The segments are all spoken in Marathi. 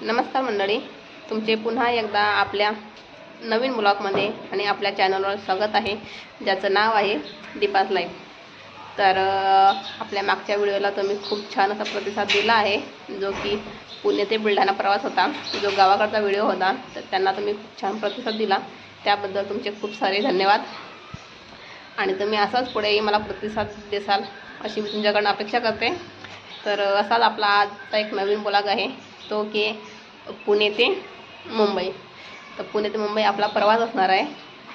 नमस्कार मंडळी. तुमचे पुन्हा एकदा आपल्या नवीन ब्लॉगमध्ये आणि आपल्या चॅनलवर स्वागत आहे. ज्याचं नाव आहे दीपास लाईफ तर आपल्या मागच्या व्हिडिओला तुम्ही खूप छान असा प्रतिसाद दिला आहे जो की पुणे ते बुलढाणा प्रवास होता. जो गावाकडचा व्हिडिओ होता तर त्यांना तुम्ही खूप छान प्रतिसाद दिला. त्याबद्दल तुमचे खूप सारे धन्यवाद. आणि तुम्ही असाच पुढेही मला प्रतिसाद देसाल अशी मी तुमच्याकडनं अपेक्षा करते. तर असाच आपला आजचा एक नवीन ब्लॉग आहे. तो की पुणे ते मुंबई. तर पुणे ते मुंबई आपला प्रवास असणार आहे.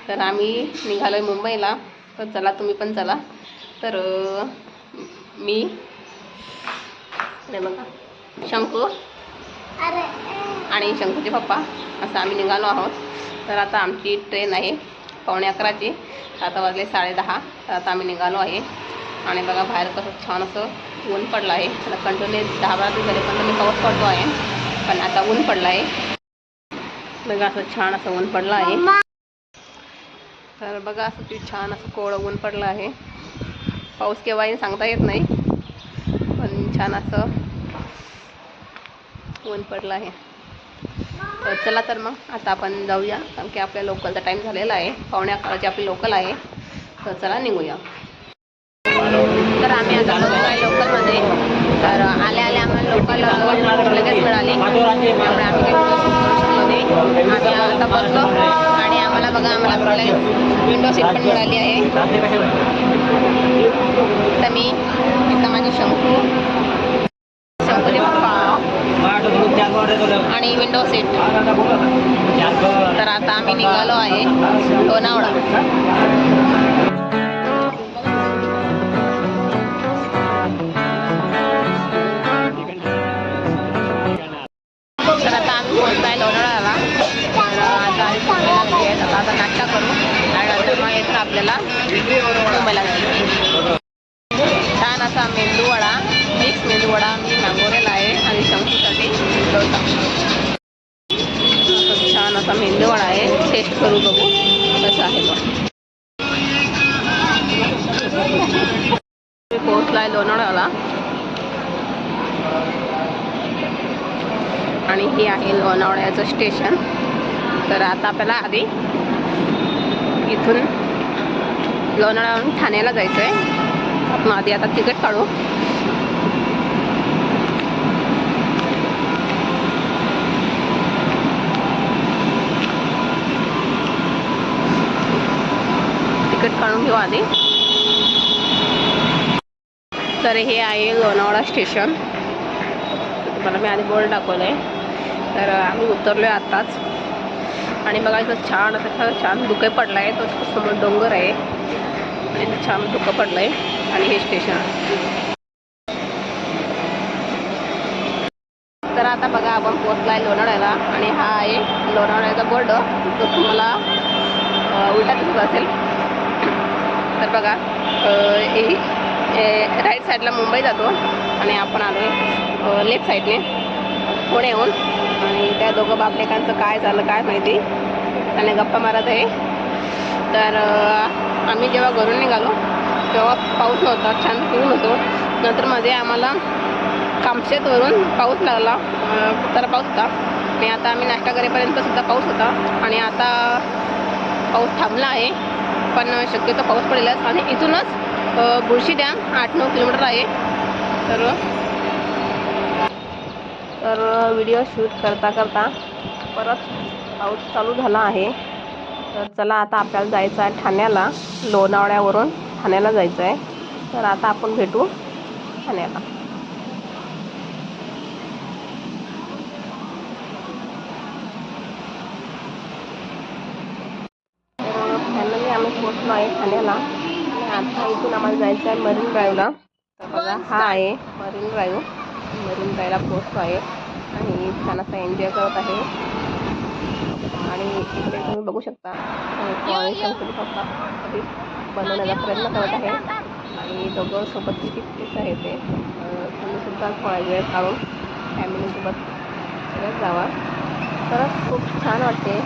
तर आम्ही निघालो आहे मुंबईला. तर चला तुम्ही पण चला. तर मी बघा. शंकू आणि शंकूचे पप्पा. असं आम्ही निघालो आहोत. तर आता आमची ट्रेन आहे पावणे अकराची. आता वाजले साडेदहा तर आता आम्ही निघालो आहे. आणि बघा बाहेर कसं छान असं ऊन पडलं आहे. आता कंटिन्यू दहा बारा दिवस झाले पण मी पाऊस पडतो आहे. पण आता ऊन पडलं आहे. बघा असं छान असं ऊन पडलं आहे. तर बघा असं ते छान असं कोवळं ऊन पडलं आहे. पाऊस केव्हा येईल सांगता येत नाही पण छान असं ऊन पडलं आहे. तर चला तर मग आता आपण जाऊया कारण की आपल्या लोकलचा टाईम झालेला आहे. पावणे अकराची आपली लोकल आहे. तर चला निघूया. तर आम्ही आता बघतो आहे लोकलमध्ये तर आल्या आल्या आम्हाला लोकल लगेच मिळाली. त्यामुळे आम्ही काही करू शकलो नाही. आम्ही आता बसलो आणि आम्हाला बघा आम्हाला विंडो सीट पण मिळाली आहे. तर मी इथं माझी शंकू शंकूचे पप्पा आणि विंडो सीट तर आता आम्ही निघालो आहे. लोणावळा आता नाश्ता करू. आणि नंतर मग आपल्याला मुंबईला छान असा मेंदूवडा मिक्स मेंदूवडा मी मागवलेला आहे आणि शंकूसाठी डोसा छान असा मेंदूवडा आहे. टेस्ट करू बघू. कसं आहे तो. पोहोचला आहे लोणावळ्याला. आणि हे आहे लोणावळ्याचं स्टेशन तर आता आपल्याला आधी इथून लोणावळ्याहून ठाण्याला जायचं आहे आपण आधी आता तिकीट काढू. तिकीट काढून घेऊ आधी. तर हे आहे लोणावळा स्टेशन. तुम्हाला मी आधी बोर्ड दाखवलं आहे तर आम्ही उतरलो आहे आत्ताच आणि बघा इथं छान असं खरं छान धुके पडला आहे तो समोर डोंगर आहे. आणि छान धुकं पडलं आहे आणि हे स्टेशन तर आता बघा आपण पोचला आहे लोणावळ्याला. आणि हा आहे लोणावळ्याचा बोर्ड. जो तुम्हाला उलटा दिसत असेल. तर बघा हे राईट साईडला मुंबई जातो. आणि आपण आलो लेफ्ट साईडने पुण्याहून आणि त्या दोघं बापलेकांचं काय झालं काय माहिती. आणि गप्पा मारत आहे. तर आम्ही जेव्हा घरून निघालो तेव्हा पाऊस नव्हता छान ऊन होतो. नंतर मध्ये आम्हाला कामशेतवरून पाऊस लागला. तर पाऊस होता. आणि आता आम्ही नाश्ता करेपर्यंत सुद्धा पाऊस होता. आणि आता पाऊस थांबला आहे. पण शक्यतो पाऊस पडेलच. आणि इथूनच बुरशी डॅम आठ नऊ किलोमीटर आहे. तर तर व्हिडिओ शूट करता करता परत पाऊस चालू झाला आहे. तर चला आता आपल्याला जायचं आहे ठाण्याला लोणावळ्यावरून ठाण्याला जायचं आहे. तर आता आपण भेटू ठाण्याला. तर फायनली आम्ही पोचलो आहे ठाण्याला. आणि आता इथून आम्हाला जायचं आहे मरीन ड्राईव्हला. तर बघा हा आहे मरीन ड्राईव्ह. मरून जायला पोहोचतो आहे आणि छान असा एन्जॉय करत आहे. आणि इकडे तुम्ही बघू शकता बनवण्याचा प्रयत्न करत आहे. आणि दोघं सोबत किती आहे ते. तुम्ही सुद्धा थोडा वेळ काढून फॅमिलीसोबत सगळ्यात जावा. खरंच खूप छान वाटते.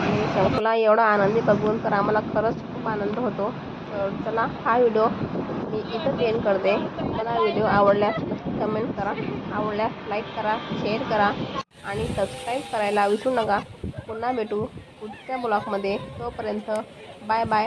आणि शंकूला एवढा आनंदी बघून तर आम्हाला खरंच खूप आनंद होतो. तर चला हा व्हिडिओ मी इथंच एंड करते. मला व्हिडिओ आवडल्यास कमेंट करा. आवडल्यास लाईक करा शेअर करा. आणि सबस्क्राईब करायला विसरू नका. पुन्हा भेटू पुढच्या ब्लॉगमध्ये तोपर्यंत बाय बाय